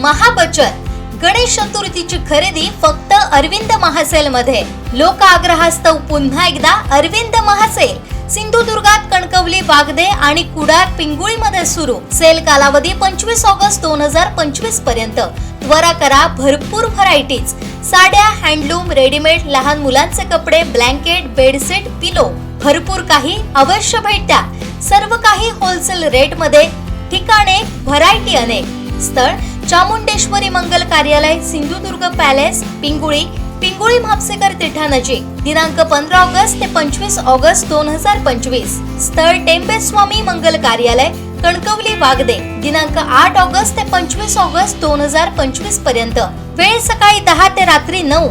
महाबचत गणेश चतुर्थीची खरेदी फक्त अरविंद महासेल मध्ये लोक आग्रहास्तव पुन्हा एकदा अरविंद महासेल. सिंधुदुर्गात कणकवली वागदे आणि कुडाळ पिंगुळीमध्ये सुरू. सेल कालावधी पंचवीस ऑगस्ट दोन हजार पंचवीसपर्यंत. त्वरा करा भरपूर व्हरायटीज. साड्या हँडलूम रेडीमेड लहान मुलांचे कपडे ब्लँकेट बेडशीट पिलो. भरपूर काही अवश्य भेट द्या सर्व काही होलसेल रेटमध्ये ठिकाणे व्हरायटी अनेक. स्थळ चामुंडेश्वरी मंगल कार्यालय सिंधुदुर्ग पॅलेस पिंगुळी पिंगुळी म्हापसेकर तिठा नजीक दिनांक पंधरा ऑगस्ट ते पंचवीस ऑगस्ट दोन हजार पंचवीस. स्थळ टेंबेस्वामी मंगल कार्यालय कणकवली वागदे. दिनांक आठ ऑगस्ट ते पंचवीस ऑगस्ट दोन हजार पंचवीसपर्यंत. वेळ सकाळी दहा ते रात्री नऊ.